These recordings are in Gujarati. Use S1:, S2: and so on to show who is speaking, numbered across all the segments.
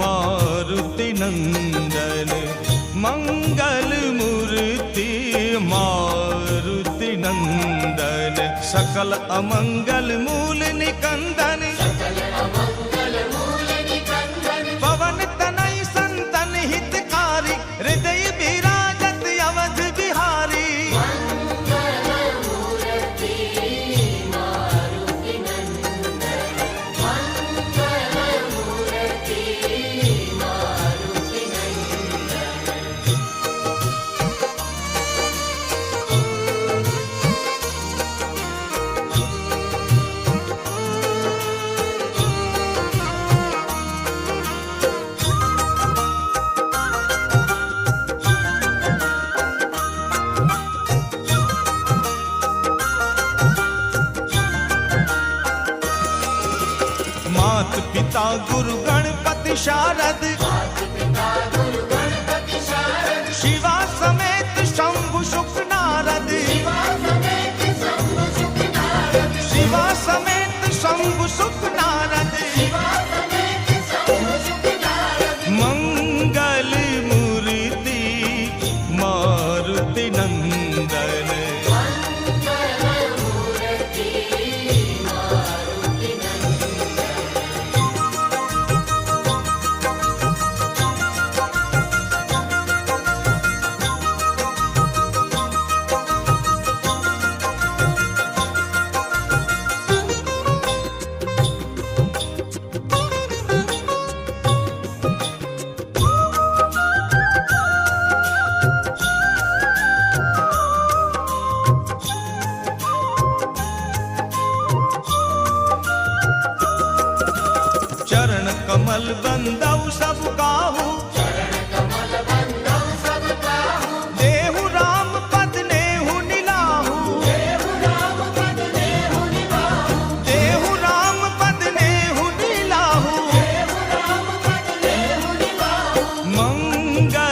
S1: मारुति नंदन मंगल मूर्ति मारुति नंदन सकल अमंगल मूल निकंदन પિતા ગુરુ ગણપતિ શારદ શિવા સમેત શંભુ શુક્ર कमल बंदौ सब काहू देहु राम पद नेहु निलाहू देहु राम पद नेहु निलाहू मंगल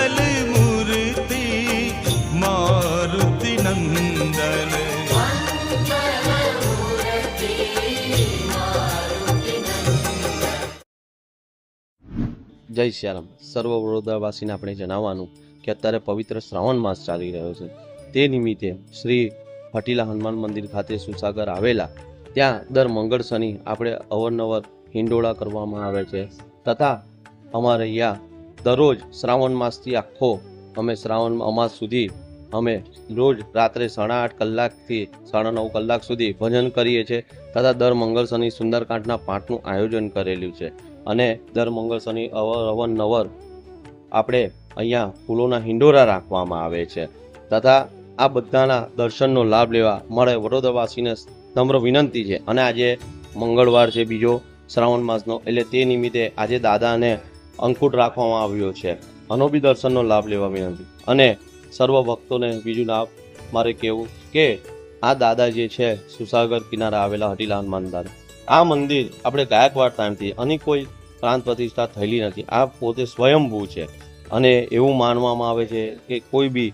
S2: જય શ્યારામ સર્વ વડોદરાવાસીને આપણે જણાવવાનું કે અત્યારે પવિત્ર શ્રાવણ માસ ચાલી રહ્યો છે. તે નિમિત્તે શ્રી ફટીલા હનુમાન મંદિર ખાતે સુસાગર આવેલા, ત્યાં દર મંગળ શનિ આપણે અવરનવર હિંડોળા કરવામાં આવે છે. તથા અમારે અહીંયા દરરોજ શ્રાવણ માસથી આખો અમે શ્રાવણ અમાસ સુધી અમે રોજ રાત્રે સાડા આઠ કલાકથી સાડા નવ કલાક સુધી ભજન કરીએ છીએ. તથા દર મંગળ શનિ સુંદરકાંઠના પાઠનું આયોજન કરેલું છે. અને દર મંગળ શનિ અવન અવનવર આપણે અહીંયા ફૂલોના હિંડોરા રાખવામાં આવે છે. તથા આ બધાના દર્શનનો લાભ લેવા મળે વડોદરાવાસીને નમ્ર વિનંતી છે. અને આજે મંગળવાર છે બીજો શ્રાવણ માસનો, એટલે તે નિમિત્તે આજે દાદાને અંકુટ રાખવામાં આવ્યો છે. આનો બી દર્શનનો લાભ લેવા વિનંતી. અને સર્વ ભક્તોને બીજું લાભ મારે કહેવું કે આ દાદા જે છે, સુસાગર કિનારે આવેલા હટીલા હનુમાન દાદા આ મંદિર આપણે ગાયકવાડ ટાઈમથી આની કોઈ પ્રાંત પ્રતિષ્ઠા થયેલી નથી. આ પોતે સ્વયંભૂ છે. અને એવું માનવામાં આવે છે કે કોઈ બી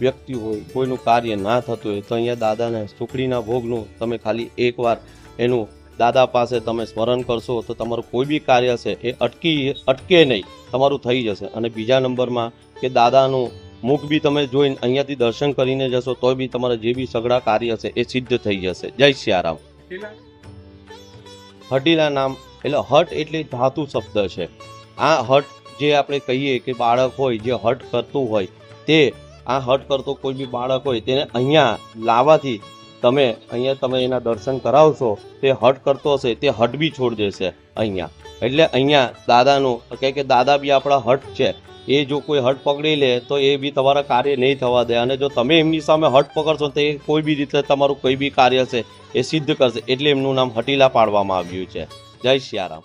S2: વ્યક્તિ હોય, કોઈનું કાર્ય ના થતું હોય, તો અહીંયા દાદાને સુખડીના ભોગનું તમે ખાલી એકવાર એનું દાદા પાસે તમે સ્મરણ કરશો, તો તમારું કોઈ બી કાર્ય છે એ અટકી, અટકે નહીં. તમારું થઈ જશે. અને બીજા નંબરમાં કે દાદાનું મુખ બી તમે જોઈને અહીંયાથી દર્શન કરીને જશો તોય બી તમારા જે બી સઘળા કાર્ય છે એ સિદ્ધ થઈ જશે. જય સિયારામ હટીલા નામ, એટલે હટ એટલે ધાતુ શબ્દ છે. આ હટ જે આપણે કહીએ કે બાળક હોય, જે હટ કરતું હોય, તે આ હટ કરતો કોઈ બી બાળક હોય, તેને અહીંયા લાવવાથી તમે અહીંયા તમે એના દર્શન કરાવશો, તે હટ કરતો હશે, તે હટ બી છોડી દેશે અહીંયા. એટલે અહીંયા દાદાનું કહે કે દાદા બી આપણા હટ છે. એ જો કોઈ હટ પકડી લે, તો એ બી તમારા કાર્ય નહીં થવા દે. અને જો તમે એમની સામે હટ પકડશો, તો એ કોઈ બી રીતે તમારું કોઈ બી કાર્ય છે, એ સિદ્ધ કરશે. એટલે એમનું નામ હટીલા પાડવામાં આવ્યું છે. જય સિયારામ